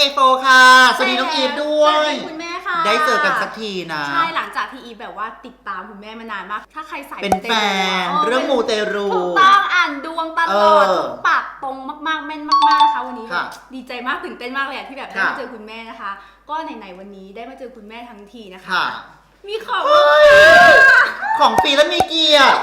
A4 ค่ะ สวัสดีน้องอีฟด้วยสวัสดีคุณแม่ค่ะได้เจอกันสักทีนะ ใช่หลังจากที่อีฟแบบว่าติดตามคุณแม่มานานมาก ถ้าใครใส่เป็นแฟน เรื่องมูเตรูถูกต้องอ่านดวงตลอดเออทุกปากตรงมากๆ แม่นมากๆนะคะวันนี้ค่ะดีใจมากตื่นเต้นมากเลยอะที่แบบได้ค่ะมาเจอคุณแม่นะคะ ก็ไหนๆวันนี้ได้มาเจอคุณแม่ทั้งทีนะคะค่ะมีของเฮ้ยของฟรีและมีเกียรติ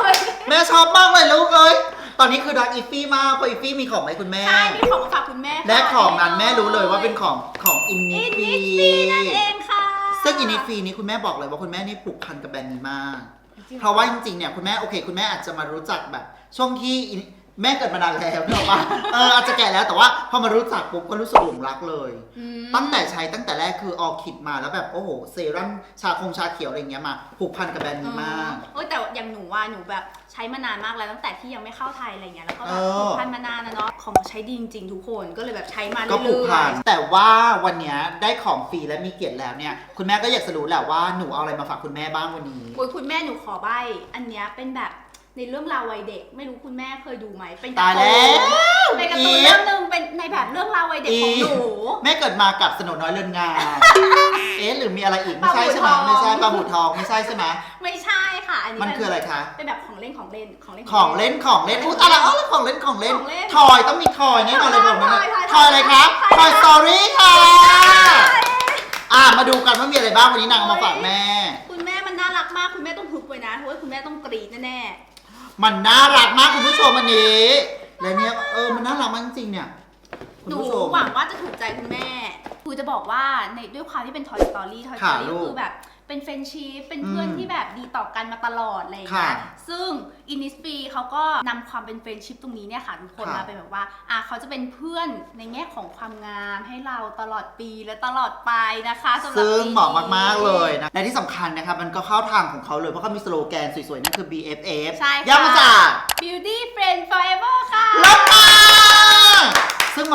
แม่ชอบมากเลยลูกเอ้ย ตอนนี้คือรักอีฟี่มากเพราะอีฟี่มีของให้คุณแม่ ใช่มีของมาฝากคุณแม่ค่ะและของนั้นแม่รู้เลยว่าเป็นของของอินนิอินฟีนิฟีนั่นเองค่ะซึ่งอินนิฟีนี้คุณแม่บอกเลยว่าคุณแม่นี่ผูกพันกับแบรนด์นี้มาก จงเพราะว่าจริงๆเนี่ยคุณแม่โอเค คุณแม่อาจจะมารู้จักแบบ ช่วงที่อิน แม่เกิดมานานแล้วเนกอะปะเอออาจจะแก่แล้วแต่ว่าพอมารู้จักปุ๊บก็รู้สึกหลงรักเลย อืม ตั้งแต่ใช้ตั้งแต่แรกคือออคิดมาแล้วแบบโอ้โหเซรั่มชาคงชาเขียวอะไรเงี้ยมาผูกพันกับแบรนด์นี้มาก เออแต่อย่างหนูว่าหนูแบบใช้มานานมากแล้วตั้งแต่ที่ยังไม่เข้าไทยอะไรเงี้ยแล้วก็แบบเออ ผูกพันมานานนะเนาะของใช้ดีจริงๆทุกคนก็เลยแบบใช้มาเรื่ก็ผูกอพัยนแต่ว่าวันเนี้ยได้ของฟรีและมีเกียรติแล้วเนี่ย คุณแม่ก็อยากจะรู้แหละว่าหนูเอาอะไรมาฝากคุณแม่บ้างวันนี้ๆโอ้ยคุณแม่หนูขอใบ อันเนี้ยเป็นแบบ ในเรื่องราววัยเด็ก ไม่รู้คุณแม่เคยดูไหมเป็นกาตายร์แล้ตูนวเป็นการ์ตูนอีฟเรื่องหนึงเป็นในแบบเรื่องราววัยเด็กของหนู แม่เกิดมากับสนุน้อยเรือนงามเอ๊ะหรือมีอะไรอีกไม่ใช่ใช่ไหมปลาบู่ทอง ไม่ใช่ปลาบูทองไม่ใช่ใช่ไหมไม่ใช่ค่ะ อันนี้มันคืออะไรคะ เป็นแบบของเล่นของเล่นของเล่น ของเล่นของเล่นอู้ตายแล้วเอ้ยของเล่นของเล่น ของเล่นทอยต้องมีทอยแน่นอนเลยผมนะทอยทอยทอยอะไรคะททออยย สตอรี่ค่ะ อะมาดูกันว่ามีอะไรบ้างวันนี้นางเอามาฝากแม่ คุณแม่มันน่ารักมากคุณแม่ต้องฮึบไว้นะเพราะว่าคุณแม่ต้องกรี๊ดแน่ๆ มันน่ารักมากคุณผู้ชมวันนี้ และเนี่ยเออมันน่ารักมากจริงๆเนี่ยคุณหนูผู้ชม หวังว่าจะถูกใจคุณแม่คือจะบอกว่าในด้วยความที่เป็น Toy Story Toy ค่ะ Story ลูก็กคือแบบ เป็นเฟรนชีพเป็นเพื่อนอืมที่แบบดีต่อกันมาตลอดอะไรอย่างค่ะเงี้ยซึ่ง Innisfree เขาก็นำความเป็นเฟรนชิพตรงนี้เนี่ยค่ะทุกคนค่ะมาเป็นแบบว่าอะเขาจะเป็นเพื่อนในแง่ของความงามให้เราตลอดปีและตลอดไปนะคะสำหรับซึ่งปีเหมาะมาก ๆ เลยนะและที่สำคัญนะครับมันก็เข้าทางของเขาเลย เพราะเขามีสโลแกนสวย ๆ นั่นคือ BFF ใช่ค่ะย่อมาจาก Beauty Friend Forever ค่ะลับมาซึ่ง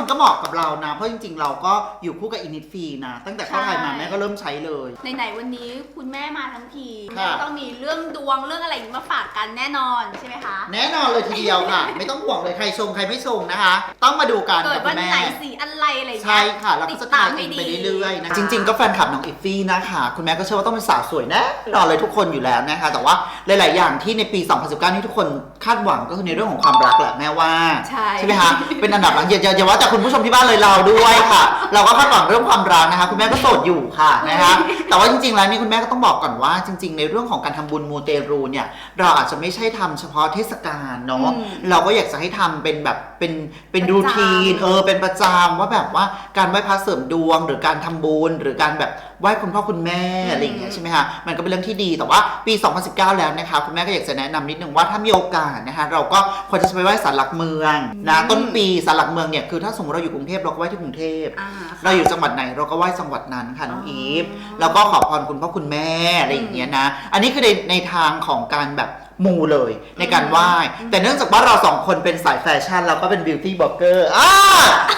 มันก็เหมาะกับเรานะ เพราะจริงๆ เราก็อยู่คู่กับอินิฟีนะ ตั้งแต่เข้าไทยมาใช่แม่ก็เริ่มใช้เลย ไหนๆวันนี้คุณแม่มาทั้งทีค่ะ ต้องมีเรื่องดวงเรื่องอะไรมาฝากกันแน่นอนใช่ไหมคะ แน่นอนเลยทีเดียวค่ะ ไม่ต้องห่วงเลยใครชงใครไม่ชงนะคะ ต้องมาดูกันเกิกัดบคุวันณแม่ไหนสีอะไรอะไรอย่างเงี้ยใช่ค่ะแล้วก็จะติดตาทามนให้อินดี ไปเรื่อยๆนะจริง ๆ ก็แฟนคลับน้องอิฟฟี่นะคะคุณแม่ก็เชื่อว่าต้องเป็นสาวสวยแน่นอนเลยทุกคนอยู่แล้วนะคะ แต่ว่าหลาย ๆ อย่างที่ในปี 2019 ที่ทุกคนคาดหวังก็คือในเรื่องของความรักแหละแม่ว่าใช่ใช่ไหมคะเป็นอันดับหลังอย่าอย่าอย่าว่าแต่คุณผู้ชมที่บ้านเลยเราด้วยค่ะ เราก็คาดหวังเรื่องความรักนะคะ คุณแม่ก็โสดอยู่ค่ะนะคะแต่ว่าจริงๆแล้วนี่คุณแม่ก็ต้องบอกก่อนว่า จริง ๆ ในเรื่องของการทำบุญมูเตรูเนี่ย เราอาจจะไม่ใช่ทำเฉพาะเทศกาลเนาะอืมเราก็อยากจะให้ทำเป็นแบบเป็นเป็นประจำรูทีนเออเป็นประจำว่าแบบว่าการไหว้พระเสริมดวง หรือการทำบุญหรือการแบบ ไหว้คุณพ่อคุณแม่อะไรอย่างเงี้ยใช่ไหมคะมันก็เป็นเรื่องที่ดีแต่ว่าปี 2019 แล้วนะคะคุณแม่ก็อยากจะแนะนำนิดนึงว่าถ้ามีโอกาสนะคะเราก็ควรจะไปไหว้ศาลหลักเมืองนะต้นปีศาลหลักเมืองเนี่ยคือถ้าสมมติเราอยู่กรุงเทพเราก็ไหว้ที่กรุงเทพอ่าเราอยู่จังหวัดไหนเราก็ไหว้จังหวัดนั้นค่ะน้องอ๋ออีอีฟแล้วก็ขอพรคุณพ่อคุณแม่อะไรอย่างเงี้ยนะอันนี้คือในในทางของการแบบมูเลยในการไหว้ แต่เนื่องจากว่าเราสองคนเป็นสายแฟชั่น เราก็เป็นบิวตี้บล็อกเกอร์อ่า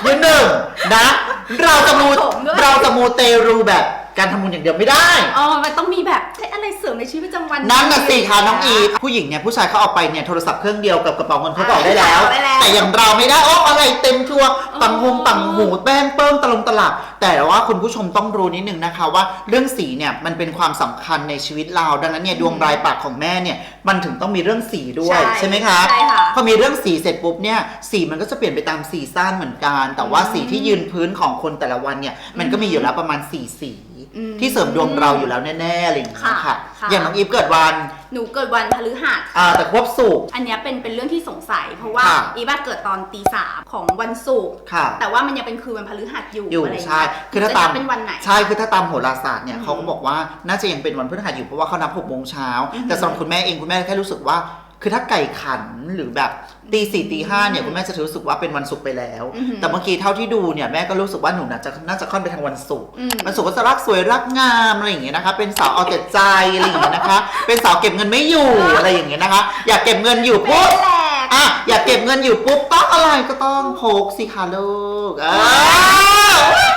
ยืนหนึ่งนะ เราจะมูผมด้วยเราจะมูเตรูแบบ การทำบุญอย่างเดียวไม่ได้ อ๋อมันต้องมีแบบใช้อะไรเสริมในชีวิตประจำวัน นั่นน่ะสิคะน้องอีฟผู้หญิงเนี่ยผู้ชายเขาเอาไปเนี่ยโทรศัพท์เครื่องเดียวกับกระเป๋าเงินเขาก็ออกได้แล้ว ได้แล้ว แต่อย่างเราไม่ได้โอ้อะไรเต็มชัวร์ปังหงปังหูแป้งเปิ้งตะลงตลับ แต่ว่าคุณผู้ชมต้องรู้นิดนึงนะคะว่าเรื่องสีเนี่ยมันเป็นความสำคัญในชีวิตเราดังนั้นเนี่ยดวงรายปากของแม่เนี่ยมันถึงต้องมีเรื่องสีด้วยใช่ใช่ไหมคะ ใช่ค่ะ พอมีเรื่องสีเสร็จปุ๊บเนี่ยสีมันก็จะเปลี่ยนไปตามซีซั่นเหมือนกัน แต่ว่าสีที่ยืนพื้นของคนแต่ละวันเนี่ยมันก็มีอยู่แล้วประมาณสี่สีอืม ที่เสริมดวงเราอยู่แล้วแน่ๆอะไรอย่างเงี้ยค่ะ ค่ะค่ะ อย่างน้องอีฟเกิดวัน หนูเกิดวันพฤหัส อ่าแต่ควบสุกร์ อันเนี้ยเป็นเป็นเรื่องที่สงสัย เพราะว่าค่ะ อีบ้าเกิดตอนตีสามของวันศุกร์ค่ะ แต่ว่ามันยังเป็นคืนวันพฤหัสอยู่อยู่อะไรอย่างใช่เงี้ยคือถ้าจะตามนับเป็นวันไหน ใช่คือถ้าตามโหราศาสตร์เนี่ยอืมเขาก็บอกว่าน่าจะยังเป็นวันพฤหัสอยู่เพราะว่าเขานับหกโมงเช้าอืม แต่สำหรับคุณแม่เองคุณแม่แค่รู้สึกว่า คือถ้าไก่ขันหรือแบบตีสี่ตีห้าเนี่ยคุณแม่จะรู้สึกว่าเป็นวันศุกร์ไปแล้ว อือหือแต่เมื่อกี้เท่าที่ดูเนี่ยแม่ก็รู้สึกว่าหนูน่าจะน่าจะค่อนไปทางวันศุกร์อืม วันศุกร์ก็จะรักสวยรักงามอะไรอย่างเงี้ยนะคะ เป็นสาวเอาแต่ใจอะไรอย่างเงี้ยนะคะ เป็นสาวเก็บเงินไม่อยู่อะไรอย่างเงี้ยนะคะ อยากเก็บเงินอยู่เป็ปุ๊นบแหลก อะอยากเก็บเงินอยู่ปุ๊บต้องอะไรก็ต้องพกสิคะลูกอ่า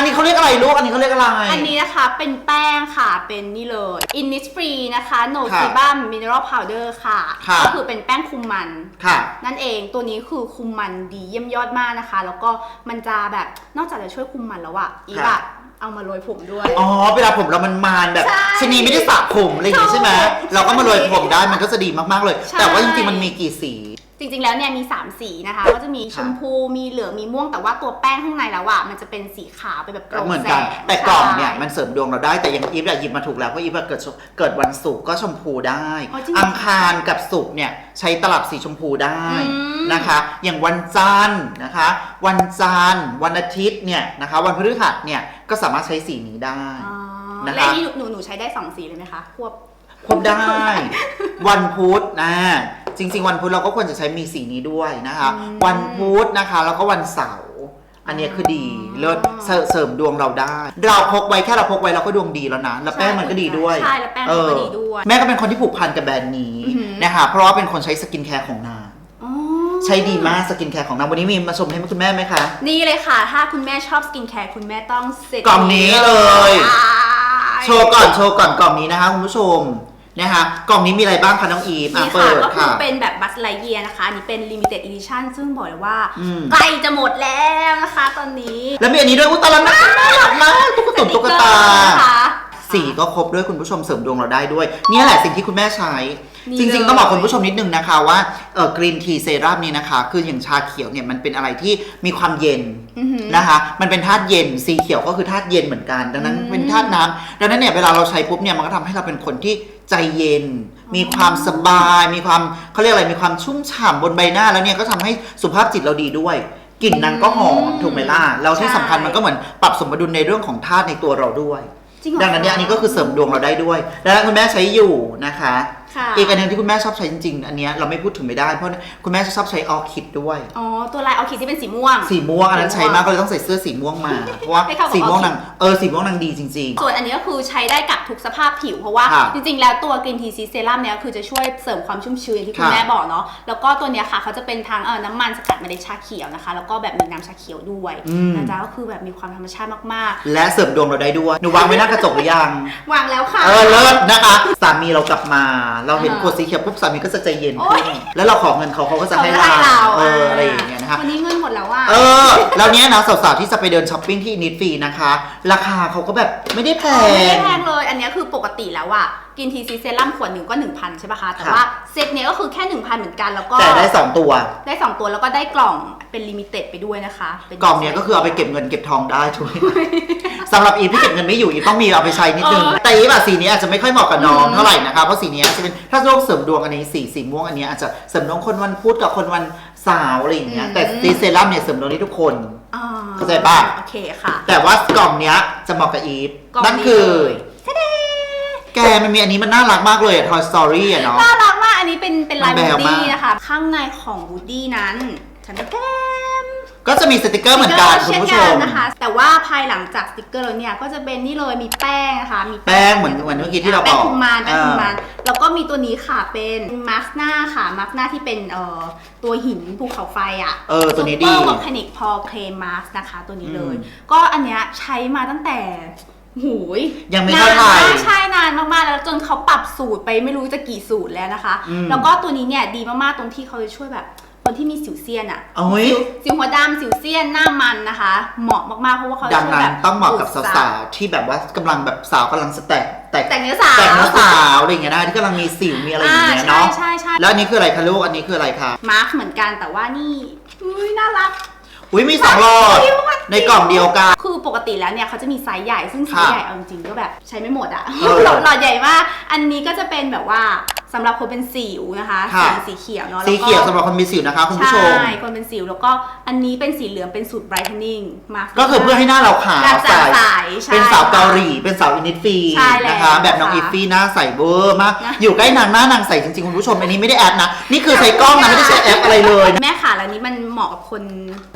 อันนี้เขาเรียกอะไรลูก อันนี้เขาเรียกอะไร อันนี้นะคะเป็นแป้งค่ะเป็นนี่เลย Innisfree นะคะ No ค่ะ Sebum Mineral Powder ค่ะ ค่ะก็คือเป็นแป้งคุมมัน ค่ะ นั่นเองตัวนี้คือคุมมันดีเยี่ยมยอดมากนะคะ แล้วก็มันจะแบบนอกจากจะช่วยคุมมันแล้วอะอีกค่ะอะเอามาโรยผมด้วย อ๋อ เวลาผมเรามันมานแบบใช่ชะนีไม่ได้สระผมอะไรอย่างงี้ใช่ไหม ใช่เราก็มาโรยผมได้มันก็จะดีมากๆเลย ใช่ แต่ว่าจริงๆมันมีกี่สี จริงๆแล้วเนี่ยมี 3 สีนะคะ ก็จะมีค่ะชมพูมีเหลืองมีม่วงแต่ว่าตัวแป้งข้างในแล้วอะมันจะเป็นสีขาวเป็นแบบโปร่งเหมือนแสกัน งแต่กล่องเนี่ย ใช่ มันเสริมดวงเราได้แต่อยังอีฟอะหยิบมาถูกแล้วเพราะอีฟอะเกิดชเกิดวันศุกร์ก็ชมพูได้ อ๋อจริงเหรออังคารกับศุกร์เนี่ยใช้ตลับสีชมพูได้อืม นะคะ อย่างวันจันทร์นะคะ วันจันทร์วันอาทิตย์เนี่ยนะคะ วันพฤหัสเนี่ยก็สามารถใช้สีนี้ได้ อ๋อนะคะ และนี่หนูหนูใช้ได้2สีเลยไหมคะควบ ควบได้ วันพุธนะ จริง ๆ วันพุธเราก็ควรจะใช้มีสีนี้ด้วยนะคะ อืม วันพุธนะคะ แล้วก็วันเสาร์อันเนี้ยคือดีเลิศเสริเสริมดวงเราได้ เราพกไว้แค่เราพกไว้เราก็ดวงดีแล้วนะแล้วแป้งมันก็ดีด้วย ใช่แล้วแป้งมันก็ดีด้วย แม่ก็เป็นคนที่ผูกพันกับแบรนด์นี้อือหือ นะคะเพราะว่าเป็นคนใช้สกินแคร์ของนางอ๋อใช้ดีมากสกินแคร์ของนางวันนี้มีมาชมให้คุณแม่ไหมคะ นี่เลยค่ะ ถ้าคุณแม่ชอบสกินแคร์คุณแม่ต้องเซ็ตกล่องนี้เลยใช่โชว์ก่อนโชว์ก่อนกล่องนี้นะคะคุณผู้ชม นะคะกล่องนี้มีอะไรบ้างคะน้องอีฟอะนี่เปิค่ะดก็คือค่ะเป็นแบบบัสไลเยียนะคะอันนี้เป็น limited edition ซึ่งบอกเลยว่าอืม ใกล้จะหมดแล้วนะคะตอนนี้แล้วมีอันนี้ด้วยอุยตาลันน่ารักมากตุ๊กตุ่นตุ๊กตา นะคะ สีก็ครบด้วยคุณผู้ชมเสริมดวงเราได้ด้วย เนี่ยแหละสิ่งที่คุณแม่ใช้ นี่จริงเลยๆต้องบอกคุณผู้ชมนิดนึงนะคะว่าเออกรีนทีเซรั่มนี่นะคะ คืออย่างชาเขียวเนี่ยมันเป็นอะไรที่มีความเย็นอือหือ นะคะ มันเป็นธาตุเย็นสีเขียวก็คือธาตุเย็นเหมือนกัน ดังนั้นอืมเป็นธาตุน้ำดังนั้นเนี่ยเวลาเราใช้ปุ๊บเนี่ยมันก็ทำให้เราเป็นคนที่ใจเย็น มีความสบาย มีความเขาเรียกอะไรมีความชุ่มฉ่ำบนใบหน้าแล้วเนี่ยก็ทำให้สุขภาพจิตเราดีด้วยกลิ่นนางก็หอมถูกไหมล่ะแล้วที่สำคัญมันก็เหมือนปรับสมดุลในเรื่องของธาตุในตัวเราด้วย จริงเหรอ ดังนั้นเนี่ยอันนี้ก็คือเสริมดวงเราได้ด้วยดังนั้นคุณแม่ใช้อยู่นะคะ ค่ะ อีกอันหนึงที่คุณแม่ชอบใช้จริงๆ อันเนี้ยเราไม่พูดถึงไม่ได้เพราะคุณแม่จะชอบใช้ออคิดด้วย อ๋อ ตัวลายเอาขีดที่เป็นสีม่วง สีม่วงอันนั้นใช้มากก็เลยต้องใส่เสื้อสีม่วงมาเพราะว่าให้เข้ากับสีม่วง Orchid นางเออสีม่วงนางดีจริง ส่วนอันนี้ก็คือใช้ได้กับทุกสภาพผิว เพราะว่าค่ะจริงๆ แล้วตัวกรีนทีซีเซรั่มเนี่ยคือจะช่วยเสริมความชุ่มชื้นอย่างที่คุณค่ะ แม่บอกเนาะ แล้วก็ตัวเนี้ยค่ะเขาจะเป็นทางเออน้ำมันสกัดเมล็ดชาเขียวนะคะ แล้วก็แบบมีน้ำชาเขียวด้วยอืมนะจ๊ะก็คือแบบมีความธรรมชาติมากๆและเสริมดวงเราได้ด้วยหนูวางไว้หน้ากระจกหรือยัง ๆ วางแล้วค่ะ เออเลิศนะคะ สามีเรากลับมาเราเห็นอ่าขวดสีเขียวปุ๊บสามีก็จะใจเย็นโอ๊ขึ้ยนแล้วเราขอเงินเขาเขาก็จะเขาให้จะให้เราเราเอออะไรอย่างเงี้ยนะคะวันนี้เงินหมดแล้วว่าเออแล้วเนี้ยนะสาวๆที่จะไปเดินช้อปปิ้งที่นิดฟรีนะคะ ราคาเขาก็แบบไม่ได้แพไม่ได้งแพงเลย อันเนี้ยคือปกติแล้วอะกินทีซีเซรั่มขวดหนึ่งก็ 1,000 ใช่ปะคะ แต่ค่ะว่าเซตเนี้ยก็คือแค่ 1,000 เหมือนกันแล้วก็แต่ได้ 2 ตัว ได้ 2 ตัวแล้วก็ได้กล่องเป็นลิมิเต็ดไปด้วยนะคะป็กล่องเนี้ยก็คือเอาไปเก็บเงินเก็บทองได้ทุกสำหรับอีฟที่เก็บเงินไม่อยู่อีฟต้องมีเอาไปใช้นิดนึงเออแต่อีฟอะสีนี้อาจจะไม่ค่อยเหมาะกับน้องอืมเท่าไหร่นะคะเพราะสีนี้จะเป็นถ้าโรคเสริมดวงอันนี้สีสีม่วงอันนี้อาจจะเสริมดวงคนวันพุธกับคนวันเสาร์อะไรอย่างเงี้ยแต่ดีเซรั่มเนี่ยเสริมดวงได้ทุกคนอ่าเข้าใจปะโอเคค่ะ แต่ว่ากล่องเนี้ยจะเหมาะกับอีฟกล่องนั่นนี้คือเลยทะเดแกมันมีอันนี้มันน่ารักมากเลยอะ Toy Story อะเนาะ น่ารักมากอันนี้เป็นเป็นลายมันบูแบวมาก ดี้นะคะ ข้างในของบูดี้นั้น ฉันแต้มก็ จะมีสติกเกอร์เหมือนกันคุณเช่นผู้ชกันม นะคะ แต่ว่าภายหลังจากสติกเกอร์แล้วเนี่ยก็จะเป็นนี่เลยมีแป้งนะคะมีแป้งเหมือนเหมือนเมื่อกี้ที่เราแป้งบอกคุมมันแป้งคุมมันอ่แล้วก็มีตัวนี้ค่ะเป็นมาสก์หน้าค่ะมาสก์หน้าที่เป็นเอ่อตัวหินภูเขาไฟอะเออตัวนี้ดี Super Volcanic Pore Clay Mask นะคะ ตัวนี้เลยอืมก็อันเนี้ยใช้มาตั้งแต่หูย ยังไม่นาเข้านไทยมากใช่นานมากๆแล้วจนเขาปรับสูตรไปไม่รู้จะกี่สูตรแล้วนะคะ อืมแล้วก็ตัวนี้เนี่ยดีมากๆตรงที่เขาจะช่วยแบบ คนที่มีสิวเซียนอะโอ้ยสิวสิวหัวดำสิวเซียนหน้ามันนะคะ เหมาะมากๆเพราะว่าเขาจะดังช่วยนั้แบนบต้องเหมาะกับดูดสาว ๆ ที่แบบว่ากำลังแบบสาวกำลังสแต็กแตกแต่งเนื้อสาวแต่งเนื้อสาวอะไรอย่างเงี้ยนะที่กำลังมีสิวมีอะไรอย่างเงี้ยใช่เนาะใช่ใช่แล้วอันนี้คืออะไรคะลูกอันนี้คืออะไรคะมาร์คเหมือนกันแต่ว่านี่อุ้ยน่ารัก อุ้ยมีสองหลอด ในกล่องเดียวกัน คือปกติแล้วเนี่ยเขาจะมีไซส์ใหญ่ซึ่งไซค่ะส์ใหญ่เอาจริงๆก็แบบใช้ไม่หมดอะเออหลอดหลอดใหญ่มากอันนี้ก็จะเป็นแบบว่าสำหรับคนเป็นสิวนะคะค่ะ สีสีเขียวเนาะสีแล้ก็เขียวสำหรับคนมีสิวนะคะคุณผู้ชม ใช่คนเป็นสิวแล้วก็อันนี้เป็นสีเหลืองเป็นสูตร brightening มาก็คือเพื่อให้หน้าเราขาวแบบใส ใสใช่ เป็นสาวาวเกาหลี เป็นสาวอินิฟีใช่แล้วนะคะ แบบน้องค่ะอีฟี่หน้าใสเวอร์มาก นะ อยู่ใกล้นางหน้านางใสจริงๆ คุณผู้ชม อันนี้ไม่ได้แอดนะ นี่คือใช้กล้องนะ ไม่ได้ใช้แอปอะไรเลยนะ แม่ค่ะแล้วนี้มันเหมาะกับคน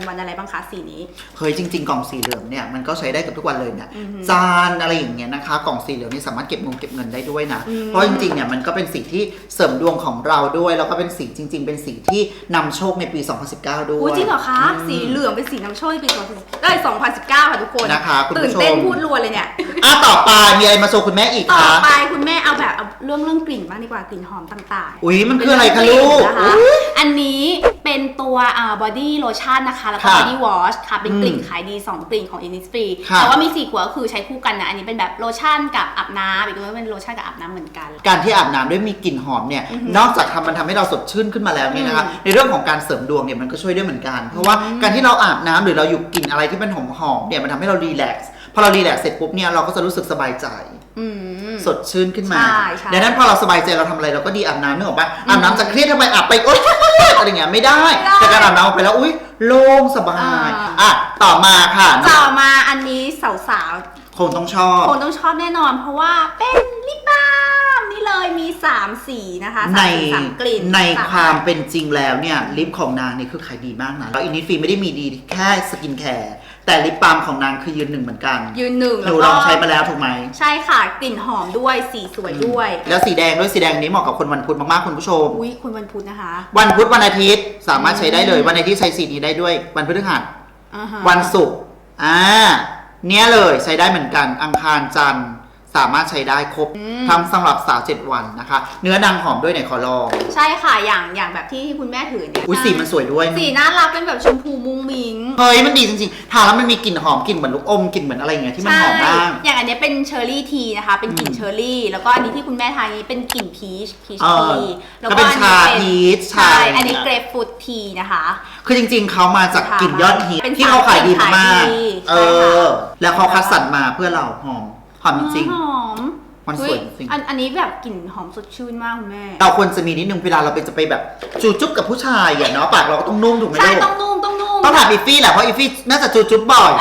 วันอะไรบ้างคะสีนี้ เฮ้ยจริง ๆ กล่องสีเหลืองเนี่ยมันก็ใช้ได้กับทุกวันเลยเนี่ยอือหือจานอะไรอย่างเงี้ยนะคะ กล่องสีเหลืองนี่สามารถเก็บเงินเก็บเงินได้ด้วยนะอืมเพราะจริงๆเนี่ยมันก็เป็นสีที่เสริมดวงของเราด้วย แล้วก็เป็นสีจริง ๆ เป็นสีที่นำโชคในปี 2019 ด้วย อุ้ยจริงเหรอคะอืมสีเหลืองเป็นสีน้ำโชคในปี2010ได้2019 ค่ะทุกคน นะคะคุณผู้ชมตื่นเต้นพูดรัวเลยเนี่ย อะต่อไปมีอะไรมาโชว์คุณแม่อีกต่อคะ ไปคุณแม่เอาแบบเอาเรื่องเรื่องกลิ่นบ้างดีกว่ากลิ่นหอมต่างๆอุ้ยมันคืออะไรคะลูกนะคะอุ๊ยอันนี้เป็นตัวอ่าบอดี้โลชั่นนะคะ แล้วก็ค่ะบอดี้วอชค่ะ เป็นกลิ่นอืมขายดี 2 กลิ่นของ Innisfree ค่ะแต่ว่ามี 4 ขวดก็คือใช้คู่กันนะ อันนี้เป็นแบบโลชั่นกับอาบน้ำอีกตัวนึงเป็นโลชั่นกับอาบน้ำเหมือนกัน การที่อาบน้ำด้วยมีกลิ่นหอมเนี่ยอือหือนอกจากทำมันทำให้เราสดชื่นขึ้นมาแล้วเนี่ยนะคะอืมในเรื่องของการเสริมดวงเนี่ยมันก็ช่วยด้วยเหมือนกัน เพราะว่าอืมการที่เราอาบน้ำหรือเราอยู่กลิ่นอะไรที่มันหอมหอมๆเนี่ยมันทำให้เรารีแลกซ์พอเรารีแลกซ์เสร็จปุ๊บเนี่ยเราก็จะรู้สึกสบายใจ อืม สดชื่นขึ้นมาใช่ใช่ ดังนั้นพอเราสบายใจเราทำอะไรเราก็ดีอาบน้ำนึกออกปะอาบน้ำจะเครียดทำไมอาบไปโอ๊ยอะไรอย่างเงี้ยไม่ได้ไม่ได้แต่การอาบน้ำไปแล้วอุ้ยโล่งสบายอ่าอะต่อมาค่ะต่อมาอันนี้สาวคงต้องชอบๆคงต้องชอบแน่นอน เพราะว่าเป็นลิปบาล์มนี่เลยมี 3 สีนะคะสาในมสีสามกลิ่นในสความเป็นจริงแล้วเนี่ยลิปของนางนี่คือขายดีมากนะแล้วอินิฟีไม่ได้มีดีแค่สกินแคร์แต่ลิปบาล์มของนางคือยืนหนึ่งเหมือนกันยืนหนึ่งหแล้วนูก็ลองใช้มาแล้วถูกไหม ใช่ค่ะ กลิ่นหอมด้วยสีสวยด้วย แล้วสีแดงด้วยสีแดงนี้เหมาะกับคนวันพุธมากๆคุณผู้ชม อุ้ยคุณวันพุธนะคะ วันพุธวันอาทิตย์สามารถใช้ได้เลยวันอาทิตย์ใช้สีนี้ได้ด้วย วันพฤหัสอ่าฮะวันศุกร์อ่าเนี้ยเลยใช้ได้เหมือนกันอังคารจันทร์ สามารถใช้ได้ครบทั้งสำหรับสาวเจ็ดวันนะคะ เนื้อนางหอมด้วยไหนขอลอง ใช่ค่ะ อย่างอย่างแบบที่คุณแม่ถือเนี่ยอุ้ยสีมันสวยด้วยสีน่ารักเป็นแบบชมพูมุ้งมิงเฮ้ยมันดีจริงๆทาแล้วมันมีกลิ่นหอมกลิ่นเหมือนลูกอมกลิ่นเหมือนอะไรอย่างเงี้ยที่มันหอมมากอย่างอันเนี้ยเป็นเชอร์รี่ทีนะคะ เป็นกลิ่นอืมเชอร์รี่ แล้วก็อันนี้ที่คุณแม่ทานนี้เป็นกลิ่นพีชพีชเออทีแล้วก็ก็เป็นอันชานี้เป็นพีชชาใช่อะไรอันนี้เงี้ยเกรปฟรุตทีนะคะ คือจริงๆ เขามาจากกลิ่นยอดฮิตเป็นที่เขาขายดีมากขายดีๆเอใช่ค่ะอแล้วเขาคัดสรรมาเพื่อเราหอม หอมจริง หอมมันสวยจริง อันอันนี้แบบกลิ่นหอมสดชื่นมากคุณแม่ๆเราควรจะมีนิดนึงเวลาเราไปจะไปแบบจูจุ๊บกับผู้ชายอะเนาะปากเราก็ต้องนุ่มถูกไหมใช่ลูกต้องนุ่มต้องนุ่มต้องถามอีฟี่แหละเพราะอีฟี่น่าจะจูจุ๊บบ่อย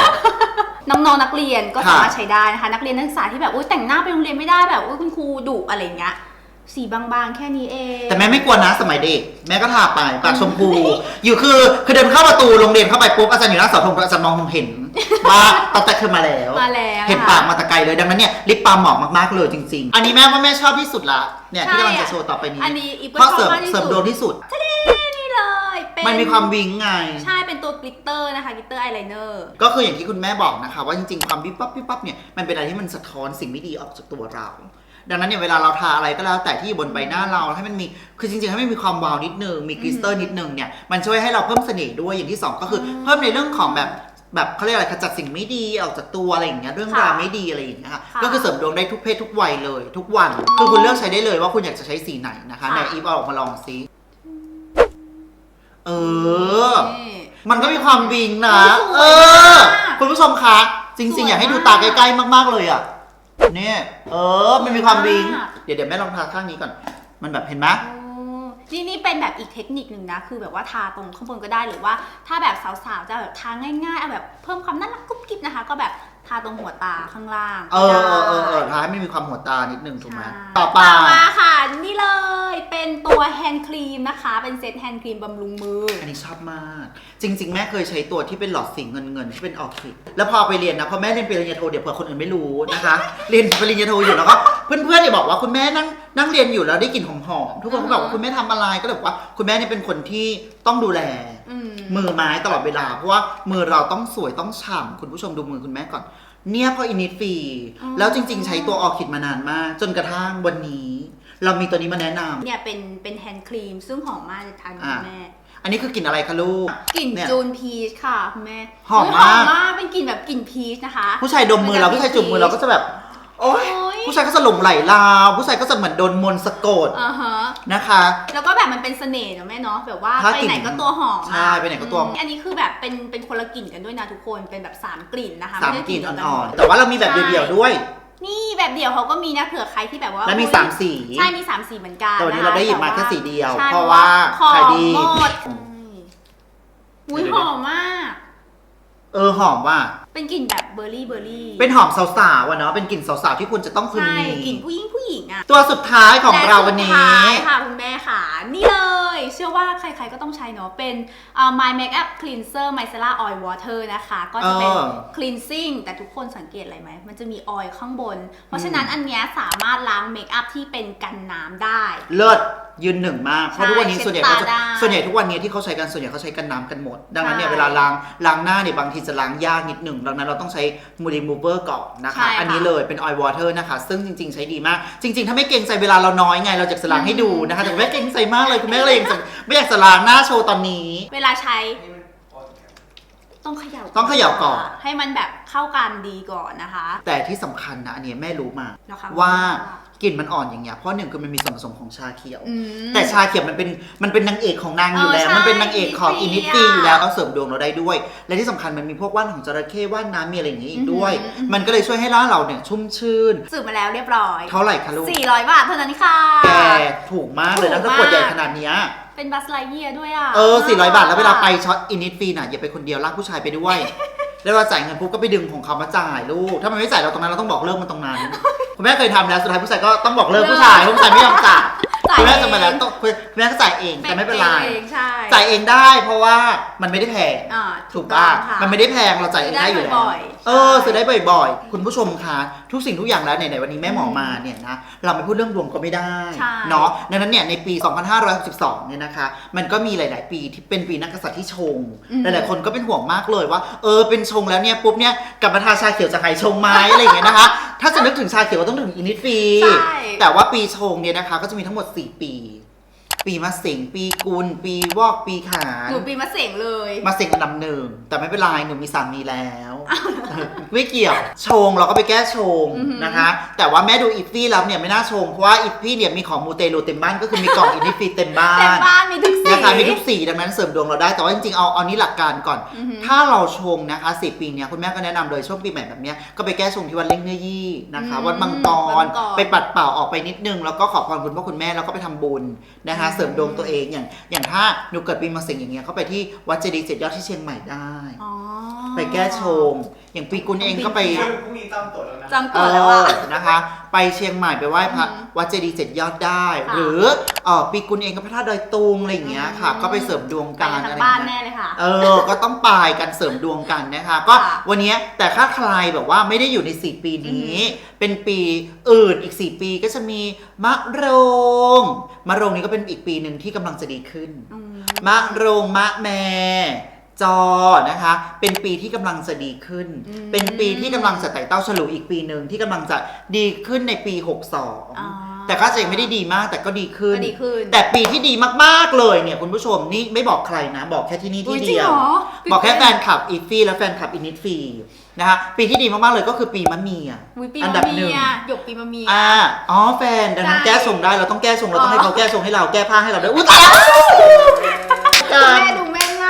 น้องๆนักเรียนก็ค่ะสามารถใช้ได้นะคะ นักเรียนนักศึกษาที่แบบอุ้ยแต่งหน้าไปโรงเรียนไม่ได้แบบอุ้ยคุณครูดุอะไรอย่างเงี้ย สีบางๆ แค่นี้เอง แต่แม่ไม่กลัวนะสมัยเด็ก แม่ก็ทาไปปากชมพู อยู่คือคือเดินเข้าประตูโรงเรียนเข้าไปปุ๊บอาจารย์อยู่หน้าเสาธงอาจารย์มองเห็นว่าตาแต่คือมาแล้วมาแล้วเห็นปากมาแตะไกลเลยดังนั้นเนี่ยลิปบาล์มเหมาะมากๆเลยจริง ๆ อันนี้แม่ว่าแม่ชอบที่สุดละเนี่ยที่กำลังจะโชว์ต่อไปนี้อันนี้อีกเพราะเสริมชอบมากที่เสริมสุดดวงที่สุดนี่เลยเป็นมันมีความวิงไง ใช่เป็นตัวกลิตเตอร์นะคะกลิตเตอร์อายไลเนอร์ก็คืออย่างที่คุณแม่บอกนะคะว่าจริงๆความวิบปั๊บวิบปั๊บเนี่ยมันเป็นอะไรที่มันสะท้อนสิ่งไม่ดีออกจากตัวเรา ดังนั้นเนี่ยเวลาเราทาอะไรก็แล้วแต่ที่อยู่บนใบหน้าเราให้มันมีคือจริงๆให้มันมีความวาวนิดนึงมีกลิสเตอร์นิดนึงเนี่ยมันช่วยให้เราเพิ่มเสน่ห์ด้วยอย่างที่สองก็คืออมเพิ่มในเรื่องของแบบแบบเขาเรียกอะไรขจัดสิ่งไม่ดีออกจากตัวอะไรอย่างเงี้ยเรื่องค่ะราวไม่ดีอะไรอย่างเงี้ยค่ะค่ะก็คือเสริมดวงได้ทุกเพศทุกวัยเลย ทุกวันคือคุณเลือกใช้ได้เลยว่าคุณอยากจะใช้สีไหนนะคะค่ะไหนอีฟเอาออกมาลองซิเออ นี่ มันก็มีความวิงนะโอ้เอสวยอมากคุณผู้ชมคะจสริวงยๆอยากให้ดูมากตาใกล้ ๆ มาก ๆ เลยอะ เนี่ยเออ มันมีความวิงมากเดี๋ยวเดี๋ยวแม่ลองทาข้างนี้ก่อน มันแบบเห็นไหมโอ้นี่นี่เป็นแบบอีกเทคนิคหนึ่งนะ คือแบบว่าทาตรงข้างบนก็ได้หรือว่า ถ้าแบบสาวๆจะแบบทาง่ายๆเอาแบบเพิ่มความน่ารักกุ๊บกิ๊บนะคะ ก็แบบทาตรงหัวตาข้างล่างเออเออเออเออได้ทาให้มันมีความหัวตานิดนึงถูกไหมใช่ต่อไปต่อมาค่ะ นี่เลยเป็นตัวแฮนด์ครีมนะคะ เป็นเซตแฮนด์ครีมบำรุงมือ อันนี้ชอบมาก จริง ๆ แม่เคยใช้ตัวที่เป็นหลอดสีเงินเงินๆที่เป็นออคิดแล้วพอไปเรียนนะพอแม่เรียนปริญญาโทเดี๋ยวเผื่อคนอื่นไม่รู้นะคะ เรียนปริญญาโทอยู่แล้วก็เพื่อนๆเนี่ยบอกว่าคุณแม่นั่งนั่งเรียนอยู่แล้วได้กลิ่นหอมๆทุกคนก็บอกว่าคุณแม่ทำอะไรก็เลยบอกว่าคุณแม่เนี่ยเป็นคนที่ต้องดูแลอืมมือไม้ตลอดเวลาเพราะว่ามือเราต้องสวยต้องฉ่ำคุณผู้ชมดูมือคุณแม่ก่อน เนี่ยเพราะอินิฟรีอ๋อ แล้วจริง ๆ ใช้ตัวออคิดมานานมาก จนกระทั่งวันนี้ เรามีตัวนี้มาแนะนำ เนี่ยเป็นเป็นแฮนด์ครีมซึ่งหอมมากจะทานกับอะ แม่ อันนี้คือกลิ่นอะไรคะลูก กลิ่นเนี่ยจูนพีชค่ะคุณแม่หอมยมากมากเป็นกลิ่นแบบกลิ่นพีชนะคะ ผู้ชายดมมือเรามันจะผู้ชายจุ่มมือเราก็จะแบบ โอ๊ยโอ๊ย ผู้ชายก็จะหลงไหลลาวผู้ชายก็จะเหมือนโดนมนต์สะกดอ่าฮะ นะคะ แล้วก็แบบมันเป็นเสน่ห์เนอะแม่เนาะแบบว่าถ้าไปกลิ่นไหนก็ตัวหอมอะใช่ไปไหนก็ตัวหอมอันนี้คือแบบเป็นเป็นคนละกลิ่นกันด้วยนะทุกคนเป็นแบบสามกลิ่นนะคะสามไได้กลิ่นเดียวอ่อนๆ แต่ว่าเรามีแบบเดี่ยวๆด้วย นี่แบบเดี่ยวเขาก็มีนะเผื่อใครที่แบบว่าและมีอุ๊ยสามสี ใช่มีสามสีเหมือนกันแต่วันนี้ะคะเราได้หยิบมาต่แค่สีเดียว ใช่เพราะว่าของขายดีหมดอุ้ยหอมมาก เออหอมว่ะ เป็นกลิ่นแบบเบอร์รี่เบอร์รี่เป็นหอมสาวๆอะเนาะเป็นกลิ่นสาวๆที่คุณจะต้องพึงใช่มีกลิ่นผู้หญิงผู้หญิงอะตัวสุดท้ายของเราวันนี้ และสุดท้ายค่ะคุณแม่ค่ะ นี่เลย เชื่อว่าใครๆก็ต้องใช้เนาะเป็นเอ่อ My Makeup Cleanser Micellar Oil Water นะคะ ก็จะเป็น เออ cleansing แต่ทุกคนสังเกตอะไรไหม มันจะมีออยล์ข้างบน เพราะฉะนั้นอันเนี้ยสามารถล้างเมคอัพที่เป็นกันน้ำได้ เลิศยืนหนึ่งมากเพราะทุกวันนี้ใช่ส่วนใหญ่เขาจะเช็ดตาได้ส่วนใหญ่ทุกวันนี้ที่เขาใช้กันส่วนใหญ่เขาใช้กันน้ำกันหมด ดังนั้นเนี่ยใช่เวลาล้างล้างหน้าเนี่ยบางทีจะล้างยากนิดหนึ่งดังนั้นเราต้องใช้มูดิมูเวอร์ก่อนนะใช่คะค่ะอันนี้เลยเป็นออยล์วอเตอร์นะคะ ซึ่งจริง ๆ ใช้ดีมาก จริง ๆ ถ้าไม่เกรงใจเวลาเราน้อยไงเราจะจะล้างให้ดูนะคะแต่คุณแม่เกรงใจมากเลยคุณแม่ก็เลยยังจะไม่อยากจะล้างหน้าโชว์ตอนนี้ เวลาใช้ต้องเขย่าต้องเขย่าก่อน ให้มันแบบเข้ากันดีก่อนนะคะแต่ที่สำคัญนะอันเนี้ยแม่รู้มานะคะว่า กลิ่นมันอ่อนอย่างเงี้ยเพราะหนึ่งคือมันมีส่วนผสมของชาเขียว อืม แต่ชาเขียวมันเป็นมันเป็นนางเอกของนางอยู่แล้ว เออใช่มันเป็นนางเอกของอินิ Innisfree ฟีอยู่แล้วอะเอาเสริมดวงเราได้ด้วย และที่สำคัญมันมีพวกว่านของจระเข้ว่านน้ำมีอะไรอย่างงี้อีกด้วย อือหือมันก็เลยช่วยให้ร่างเราเนี่ยชุ่มชื่น สืบมาแล้วเรียบร้อย เท่าไหร่คะลูก400 บาทเท่านั้นค่ะ แกถูกมากเลยนะถูถ้ากขวดใหญ่มาก ขนาดเนี้ยเป็นบัสไลเยียด้วยอะเออ400 บาทแล้วเวลาไปช็อตอินิฟีน่ะอย่าไปคนเดียวลากผู้ชายไปด้วย แล้วเราจ่ายเงินปุ๊บก็ไปดึงของเขามาจ่ายลูก ถ้ามันไม่จ่ายเราตรงนั้นเราต้องบอกเลิกมันตรงนั้น คุณแม่เคยทำแล้วสุดท้ายผู้ชายก็ต้องบอกเลิกผู้ชายเพราะผู้ชายไม่ยอมจ่าย จ่ายคุณแม่เองจะมาแล้วต้องคุณแม่ก็จ่ายเองแต่ไม่เป็นไรเองใช่จ่ายเองได้เพราะว่ามันไม่ได้แพงอ่าถูกต้ป่ะองค่ะมันไม่ได้แพงเราจ่ายเองได้อยู่แล้วซื้อได้บ่อยๆเออใช่ซื้อได้บ่อย ๆ คุณผู้ชมคะทุกสิ่งทุกอย่างแล้วไหนๆวันนี้แม่หมอมาเนี่ยนะเราไม่พูดเรื่องดวงก็ไม่ได้ใช่เนาะดังนั้นเนี่ยในปี 2562เนี่ยนะคะ มันก็มีหลาย ๆ ปีที่เป็นปีนักกษัตริย์ที่ชงหลายๆคนก็เป็นห่วงมากเลยว่า เออเป็นชงแล้วเนี่ยปุ๊บเนี่ยกลับมาทาชาเขียวจะหายชงไหมอะไรอย่างเงี้ยนะคะ ถ้าจะนึกถึงชาเขียวก็ต้องถึงอินิฟีใช่ แต่ว่าปีชงเนี่ยนะคะ ก็จะมีทั้งหมด 4 ปี ปีมะเสงปีกุล ปีวอกปีขานหนูปีมะเสงเลย มาเซ็งอันดับหนึ่งแต่ไม่เป็นไรหนูมีสามีแล้วไม่เกี่ยวชงเราก็ไปแก้ชงอือหือ นะคะ แต่ว่าแม่ดูอีฟี่แล้วเนี่ยไม่น่าชงเพราะว่าอีฟี่เนี่ยมีของมูเตลูเต็มบ้านก็คือมีกล่องอินฟิเต็มบ้าเต็มน บ้านมีทุกสี นะคะมีทุกสีดังนั้นเสริมดวงเราได้ แต่ว่าจริงๆ เอาเอานี้หลักการก่อน อือหือ ถ้าเราชงนะคะสิปีเนี้ยคุณแม่ก็แนะนำเลยช่วงปีใหม่แบบเนี้ยก็ไปแก้ชงที่วัดเล่งเนื้อยี่นะคะ อืมวัดบางกวัรดบางกร ไปปัดเป่าออกไปนิดนึง แล้วก็ขอพรคุณพ่อคุณแม่แล้วก็ไปทำบุญนะคะอืมเสริมดวงตัวเองอย่าง อย่างถ้าหนูเกิดปีมะเสงอย่างเงี้ยก็ไปที่วัดเจดีย์เจ็ดยอดที่เชียงใหม่ได้ อ๋อ ไปแก้ชง อย่างปีกุลเองก็ไปปีพรุ่งนี้จำตัวแล้วนะจำตัวแล้วอะเออนะคะ ไปเชียงใหม่ไปไหว้พระอืมวัดเจดีย์เจ็ดยอดได้ ค่ะ หรือเอ่อปีกุลเองก็พระธาตุดอยตุงอะไรอย่างเงี้ยค่ะอืมก็ไปเสริมดวงไปกันทาอะงไรอบ้านย่างแน่เงี้ยเลยค่ะ เออ ก็ต้องไปกันเสริมดวงกันนะคะ ก็ค่ะวันเนี้ยแต่ถ้าใครแบบว่าไม่ได้อยู่ใน 4 ปีนี้ เป็นปีอื่นอีก 4 ปีก็จะมีมะโรง มะโรงนี้ก็เป็นอีกปีหนึ่งที่กำลังจะดีขึ้นอืมมะโรงมะแม จอนะคะ เป็นปีที่กำลังจะดีขึ้น อืม เป็นปีที่กำลังจะไต่เต้าฉลูอีกปีหนึ่งที่กำลังจะดีขึ้นในปี อ๋อ62 แต่ก็จะยังไม่ได้ดีมากแต่ก็ดีขึ้น ก็ดีขึ้นแต่ปีที่ดีมากๆเลยเนี่ยคุณผู้ชมนี่ไม่บอกใครนะ บอกแค่ที่นี่อุ๊ที่ยจริงเดียวเหรอบอกแค่ตื่นแฟเต้นนคลับอีฟี่และแฟนคลับอินิทฟีนะคะปีที่ดีมากๆเลยก็คือปีมะเมีย อุ๊ยปีอัมะดับหเมีนึ่งยหยกปีมะเมีย อ่าอ๋อแฟนดังนั้นใช่แก้ชงได้เราต้องแก้ชงเราต้องให้อ๋อ เขาแก้ชงให้เราแก้ผ้าให้เราด้วยอุ้ยตายแล้วคุณแม่ดู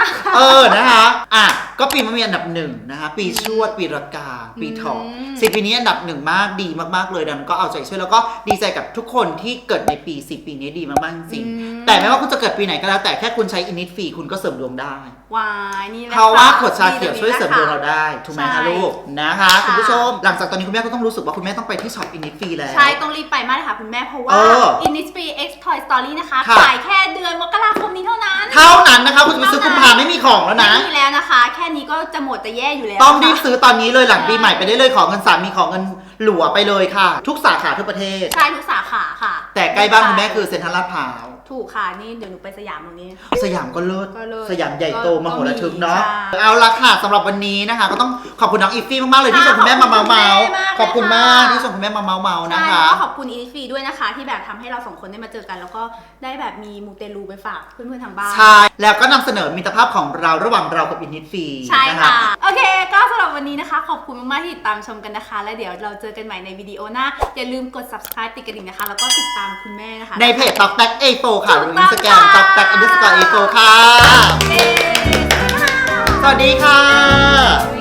แม่นมากเออนะคะ อะ ก็ปีมะเมียอันดับหนึ่งนะคะ ปีชวด ปีรากา ปีเถาะอืม สิปีนี้อันดับหนึ่งมากดีมากๆเลยดังนั้นก็เอาใจช่วยแล้วก็ดีใจกับทุกคนที่เกิดในปีสิปีนี้ดีมากๆจริงอืมๆแต่ไม่ว่าคุณจะเกิดปีไหนก็แล้วแต่แค่คุณใช้อินิทฟรีคุณก็เสริมดวงได้ วายนี่แหละเพราะว่าค่ขวดชาเขียวช่วยเสริมดวงเราได้ถูกไหมใช่คะลูกนะคะค่ะคุณผู้ชมหลังจากตอนนี้คุณแม่ก็ต้องรู้สึกว่าคุณแม่ต้องไปที่ช็อปอินิทฟรีแล้ว ใช่ต้องรีบไปมากเลยค่ะคุณแม่เพราะว่า เออ Innisfree X Toy Story นะคะ ค่ะ ขายแค่เดือนมกราคมนี้เท่านั้น เท่านั้นนะคะคุณจะไปซื้อกุมภาไม่มีของแล้วนะ ไม่มีแล้วนะคะ แค่นี้ก็จะหมดจะแย่อยู่แล้วต้องรีบค่ะ ซื้อตอนนี้เลยหลังปีใหม่ไปได้เลยของเงินสามีของเงินหลัวไปเลยค่ะ ทุกสาขาทั่วประเทศ ใช่ทุกสาขาค่ะ แต่ใกล้บ้านคุณแม่คือเซ็นทรัลลาดพร้าว ถูกค่ะนี่เดี๋ยวหนูไปสยามตรงนี้ สยามก็เลิศก็เลิศสยามใหญ่โตก็มโหฬารทึกเนาะใช่เอาละค่ะสำหรับวันนี้นะคะ ก็ต้องขอบคุณน้องอีฟี่มาก ๆ เลยที่ชวนคุณแม่มาเมาเมาๆขอบคุณมากที่ชวนคุณแม่มาเมาเมาๆนะใช่คะแล้วก็ขอบคุณ Innisfree ด้วยนะคะ ที่แบบทำให้เราสองคนได้มาเจอกัน แล้วก็ได้แบบมีมูเตลูไปฝากเพื่อนๆทางบ้าน ใช่ แล้วก็นำเสนอมิตรภาพของเราระหว่างเรากับอินนิตฟรีใช่นะค่ะคะโอเค ก็สำหรับวันนี้นะคะ ขอบคุณมากๆที่ติดตามชมกันนะคะ แล้วเดี๋ยวเราเจอกันใหม่ในวิดีโอหน้า อย่าลืมกด subscribe ติดกระดิ่งนะคะ แล้วก็ติดตามคุณแม่นะคะ ในเพจต็อกแท็กเอโฟค่ะหรือถูอิกนต้สองแกนค่ะต็อกแท็กอันดับสกอร์เอโฟค่ะเย้สวัสดีค่ะ